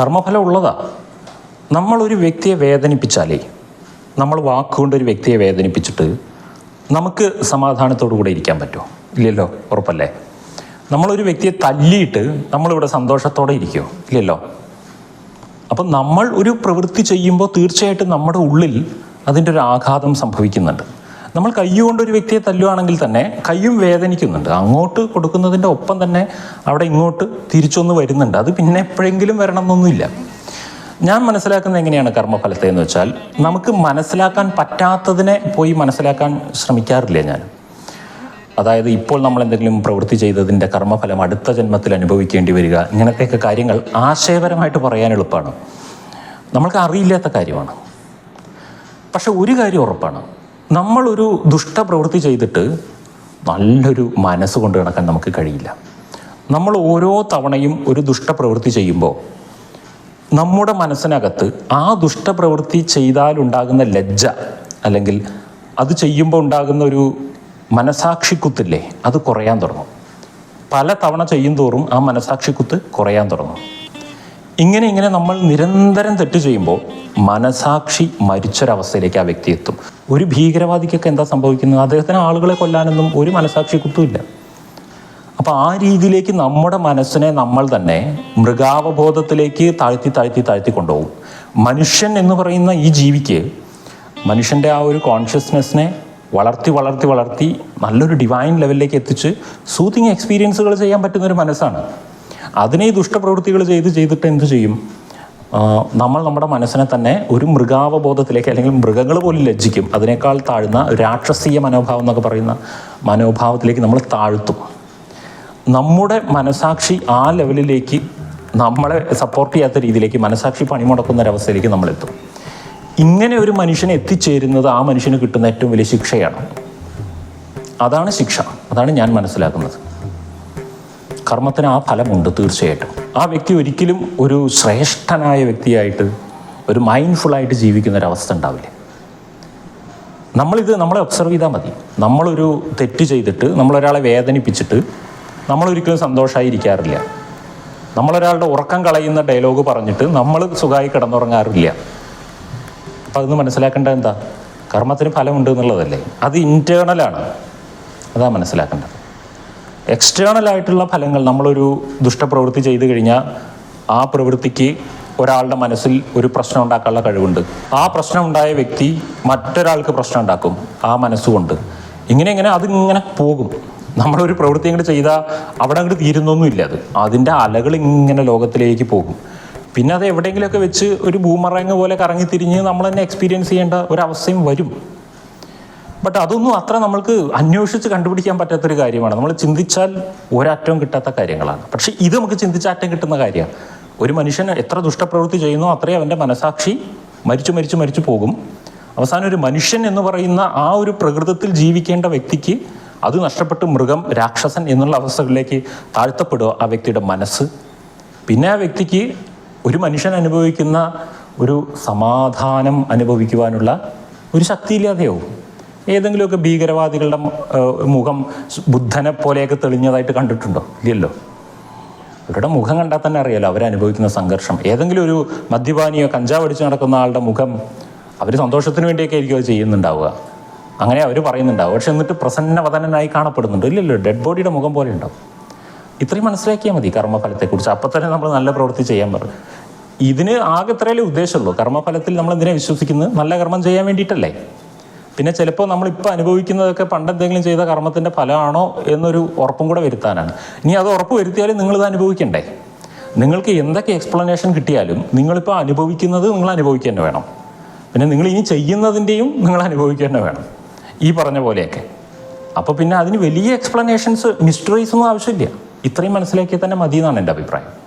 കർമ്മഫലം ഉള്ളതാ നമ്മളൊരു വ്യക്തിയെ വേദനിപ്പിച്ചാലേ നമ്മൾ വാക്കുകൊണ്ട് ഒരു വ്യക്തിയെ വേദനിപ്പിച്ചിട്ട് നമുക്ക് സമാധാനത്തോടു കൂടെ ഇരിക്കാൻ പറ്റുമോ ഇല്ലല്ലോ ഉറപ്പല്ലേ? നമ്മളൊരു വ്യക്തിയെ തല്ലിയിട്ട് നമ്മളിവിടെ സന്തോഷത്തോടെ ഇരിക്കുമോ ഇല്ലല്ലോ. അപ്പം നമ്മൾ ഒരു പ്രവൃത്തി ചെയ്യുമ്പോൾ തീർച്ചയായിട്ടും നമ്മുടെ ഉള്ളിൽ അതിന്റെ ഒരു ആഘാതം സംഭവിക്കുന്നുണ്ട്. നമ്മൾ കൈകൊണ്ട് ഒരു വ്യക്തിയെ തല്ലുവാണെങ്കിൽ തന്നെ കൈയും വേദനിക്കുന്നുണ്ട്. അങ്ങോട്ട് കൊടുക്കുന്നതിന്റെ ഒപ്പം തന്നെ അവിടെ ഇങ്ങോട്ട് തിരിച്ചൊന്ന് വരുന്നുണ്ട്. അത് പിന്നെ എപ്പോഴെങ്കിലും വരണം എന്നൊന്നുമില്ല ഞാൻ മനസ്സിലാക്കുന്നത് എങ്ങനെയാണ് കർമ്മഫലത്തെ എന്ന് വെച്ചാൽ നമുക്ക് മനസ്സിലാക്കാൻ പറ്റാത്തതിനെ പോയി മനസ്സിലാക്കാൻ ശ്രമിക്കാറില്ല ഞാൻ. അതായത് ഇപ്പോൾ നമ്മൾ എന്തെങ്കിലും പ്രവൃത്തി ചെയ്തതിന്റെ കർമ്മഫലം അടുത്ത ജന്മത്തിൽ അനുഭവിക്കേണ്ടി വരിക ഇങ്ങനത്തെയൊക്കെ കാര്യങ്ങൾ ആശയപരമായിട്ട് പറയാൻ എളുപ്പമാണ്. നമ്മൾക്ക് അറിയില്ലാത്ത കാര്യമാണ്. പക്ഷെ ഒരു കാര്യം ഉറപ്പാണ്. നമ്മളൊരു ദുഷ്ടപ്രവൃത്തി ചെയ്തിട്ട് നല്ലൊരു മനസ്സ് കൊണ്ട് നടക്കാൻ നമുക്ക് കഴിയില്ല. നമ്മൾ ഓരോ തവണയും ഒരു ദുഷ്ടപ്രവൃത്തി ചെയ്യുമ്പോൾ നമ്മുടെ മനസ്സിനകത്ത് ആ ദുഷ്ടപ്രവൃത്തി ചെയ്താലുണ്ടാകുന്ന ലജ്ജ അല്ലെങ്കിൽ അത് ചെയ്യുമ്പോൾ ഉണ്ടാകുന്ന ഒരു മനസാക്ഷിക്കുത്തില്ലേ അത് കുറയാൻ തുടങ്ങും. പല തവണ ചെയ്യും തോറും ആ മനസാക്ഷിക്കുത്ത് കുറയാൻ തുടങ്ങും. ഇങ്ങനെ ഇങ്ങനെ നമ്മൾ നിരന്തരം തെറ്റ് ചെയ്യുമ്പോൾ മനസാക്ഷി മരിച്ചൊരവസ്ഥയിലേക്ക് ആ വ്യക്തി എത്തും. ഒരു ഭീകരവാദിക്കൊക്കെ എന്താ സംഭവിക്കുന്നത്? അദ്ദേഹത്തിന് ആളുകളെ കൊല്ലാനൊന്നും ഒരു മനസാക്ഷി കുത്തുമില്ല അപ്പോൾ ആ രീതിയിലേക്ക് നമ്മുടെ മനസ്സിനെ നമ്മൾ തന്നെ മൃഗാവബോധത്തിലേക്ക് താഴ്ത്തി താഴ്ത്തി താഴ്ത്തി കൊണ്ടുപോകും. മനുഷ്യൻ എന്ന് പറയുന്ന ഈ ജീവിക്ക് മനുഷ്യന്റെ ആ ഒരു കോൺഷ്യസ്നെസ്സിനെ വളർത്തി വളർത്തി വളർത്തി നല്ലൊരു ഡിവൈൻ ലെവലിലേക്ക് എത്തിച്ച് സൂത്തിങ് എക്സ്പീരിയൻസുകൾ ചെയ്യാൻ പറ്റുന്ന ഒരു മനസ്സാണ്. അതിനെ ഈ ദുഷ്ടപ്രവൃത്തികൾ ചെയ്ത് ചെയ്തിട്ട് എന്ത് ചെയ്യും? നമ്മൾ നമ്മുടെ മനസ്സിനെ തന്നെ ഒരു മൃഗാവബോധത്തിലേക്ക് അല്ലെങ്കിൽ മൃഗങ്ങൾ പോലും ലജ്ജിക്കും. അതിനേക്കാൾ താഴ്ന്ന രാക്ഷസീയ മനോഭാവം എന്നൊക്കെ പറയുന്ന മനോഭാവത്തിലേക്ക് നമ്മൾ താഴ്ത്തും. നമ്മുടെ മനസാക്ഷി ആ ലെവലിലേക്ക് നമ്മളെ സപ്പോർട്ട് ചെയ്യാത്ത രീതിയിലേക്ക് മനസാക്ഷി പണിമുടക്കുന്ന ഒരവസ്ഥയിലേക്ക് നമ്മളെത്തും ഇങ്ങനെ ഒരു മനുഷ്യനെ എത്തിച്ചേരുന്നത് ആ മനുഷ്യന് കിട്ടുന്ന ഏറ്റവും വലിയ ശിക്ഷയാണ്. അതാണ് ശിക്ഷ. അതാണ് ഞാൻ മനസ്സിലാക്കുന്നത്. കർമ്മത്തിന് ആ ഫലമുണ്ട് തീർച്ചയായിട്ടും. ആ വ്യക്തി ഒരിക്കലും ഒരു ശ്രേഷ്ഠനായ വ്യക്തിയായിട്ട് ഒരു മൈൻഡ്ഫുള്ളായിട്ട് ജീവിക്കുന്ന ഒരവസ്ഥ ഉണ്ടാവില്ല. നമ്മളിത് നമ്മളെ ഒബ്സർവ് ചെയ്താൽ മതി. നമ്മളൊരു തെറ്റ് ചെയ്തിട്ട് നമ്മളൊരാളെ വേദനിപ്പിച്ചിട്ട് നമ്മളൊരിക്കലും സന്തോഷമായിരിക്കാറില്ല നമ്മളൊരാളുടെ ഉറക്കം കളയുന്ന ഡയലോഗ് പറഞ്ഞിട്ട് നമ്മൾ സുഖമായി കിടന്നുറങ്ങാറില്ല. അപ്പം അതൊന്ന് മനസ്സിലാക്കേണ്ടത് എന്താ? കർമ്മത്തിന് ഫലമുണ്ട് എന്നുള്ളതല്ലേ? അത് ഇന്റേർണലാണ് അതാ മനസ്സിലാക്കേണ്ടത്. എക്സ്റ്റേണൽ ആയിട്ടുള്ള ഫലങ്ങൾ നമ്മളൊരു ദുഷ്ടപ്രവൃത്തി ചെയ്തു കഴിഞ്ഞാൽ ആ പ്രവൃത്തിക്ക് ഒരാളുടെ മനസ്സിൽ ഒരു പ്രശ്നം ഉണ്ടാക്കാനുള്ള കഴിവുണ്ട്. ആ പ്രശ്നം ഉണ്ടായ വ്യക്തി മറ്റൊരാൾക്ക് പ്രശ്നം ഉണ്ടാക്കും ആ മനസ്സുകൊണ്ട്. ഇങ്ങനെ ഇങ്ങനെ അതിങ്ങനെ പോകും. നമ്മളൊരു പ്രവൃത്തി അങ്ങോട്ട് ചെയ്താൽ അവിടെ അങ്ങോട്ട് തീരുന്നൊന്നുമില്ല അത്. അതിന്റെ അലകൾ ഇങ്ങനെ ലോകത്തിലേക്ക് പോകും. പിന്നെ അത് എവിടെയെങ്കിലുമൊക്കെ വെച്ച് ഒരു ഭൂമറങ്ങ് പോലെ കറങ്ങി തിരിഞ്ഞ് നമ്മൾ തന്നെ എക്സ്പീരിയൻസ് ചെയ്യേണ്ട ഒരവസ്ഥയും വരും. ബട്ട് അതൊന്നും അത്ര നമ്മൾക്ക് അന്വേഷിച്ച് കണ്ടുപിടിക്കാൻ പറ്റാത്തൊരു കാര്യമാണ്. നമ്മൾ ചിന്തിച്ചാൽ ഒരറ്റവും കിട്ടാത്ത കാര്യങ്ങളാണ്. പക്ഷേ ഇത് നമുക്ക് ചിന്തിച്ച അറ്റം കിട്ടുന്ന കാര്യമാണ്. ഒരു മനുഷ്യൻ എത്ര ദുഷ്ടപ്രവൃത്തി ചെയ്യുന്നോ അത്രയും അവന്റെ മനസാക്ഷി മരിച്ചു മരിച്ചു മരിച്ചു പോകും. അവസാനം ഒരു മനുഷ്യൻ എന്ന് പറയുന്ന ആ ഒരു പ്രകൃതത്തിൽ ജീവിക്കേണ്ട വ്യക്തിക്ക് അത് നഷ്ടപ്പെട്ട് മൃഗം രാക്ഷസൻ എന്നുള്ള അവസ്ഥകളിലേക്ക് താഴ്ത്തപ്പെടുക ആ വ്യക്തിയുടെ മനസ്സ്. പിന്നെ ആ വ്യക്തിക്ക് ഒരു മനുഷ്യൻ അനുഭവിക്കുന്ന ഒരു സമാധാനം അനുഭവിക്കുവാനുള്ള ഒരു ശക്തിയില്ലാതെയാവും. ഏതെങ്കിലുമൊക്കെ ഭീകരവാദികളുടെ മുഖം ബുദ്ധനെ പോലെയൊക്കെ തെളിഞ്ഞതായിട്ട് കണ്ടിട്ടുണ്ടോ? ഇല്ലല്ലോ. അവരുടെ മുഖം കണ്ടാൽ തന്നെ അറിയാലോ അവരനുഭവിക്കുന്ന സംഘർഷം. ഏതെങ്കിലും ഒരു മദ്യപാനിയോ കഞ്ചാവ് അടിച്ച് നടക്കുന്ന ആളുടെ മുഖം അവർ സന്തോഷത്തിന് വേണ്ടിയൊക്കെ ആയിരിക്കും അത് ചെയ്യുന്നുണ്ടാവുക. അങ്ങനെ അവർ പറയുന്നുണ്ടാവും. പക്ഷെ എന്നിട്ട് പ്രസന്നവതനായി കാണപ്പെടുന്നുണ്ട്. ഇല്ലല്ലോ ഡെഡ് ബോഡിയുടെ മുഖം പോലെ ഉണ്ടാവും. ഇത്രയും മനസ്സിലാക്കിയാൽ മതി കർമ്മഫലത്തെക്കുറിച്ച്. അപ്പം തന്നെ നമ്മൾ നല്ല പ്രവൃത്തി ചെയ്യാൻ പറഞ്ഞു ഇതിന് ആകെ ഇത്രയല്ലേ ഉദ്ദേശമുള്ളൂ? കർമ്മഫലത്തിൽ നമ്മൾ എന്തിനാ വിശ്വസിക്കുന്നത്? നല്ല കർമ്മം ചെയ്യാൻ വേണ്ടിയിട്ടല്ലേ? പിന്നെ ചിലപ്പോൾ നമ്മളിപ്പോൾ അനുഭവിക്കുന്നതൊക്കെ പണ്ട് എന്തെങ്കിലും ചെയ്ത കർമ്മത്തിന്റെ ഫലമാണോ എന്നൊരു ഉറപ്പും കൂടെ വരുത്താനാണ്. ഇനി അത് ഉറപ്പ് വരുത്തിയാലും നിങ്ങളിത് അനുഭവിക്കണ്ടേ? നിങ്ങൾക്ക് എന്തൊക്കെ എക്സ്പ്ലനേഷൻ കിട്ടിയാലും നിങ്ങളിപ്പോൾ അനുഭവിക്കുന്നത് നിങ്ങൾ അനുഭവിക്കുക തന്നെ വേണം. പിന്നെ നിങ്ങൾ ഇനി ചെയ്യുന്നതിന്റെയും നിങ്ങൾ അനുഭവിക്കുക തന്നെ വേണം. ഈ പറഞ്ഞ പോലെയൊക്കെ. അപ്പോൾ പിന്നെ അതിന് വലിയ എക്സ്പ്ലനേഷൻസ് മിസ്റ്ററീസ് ഒന്നും ആവശ്യമില്ല. ഇത്രയും മനസ്സിലാക്കിയാൽ തന്നെ മതി എന്നാണ് എന്റെ അഭിപ്രായം.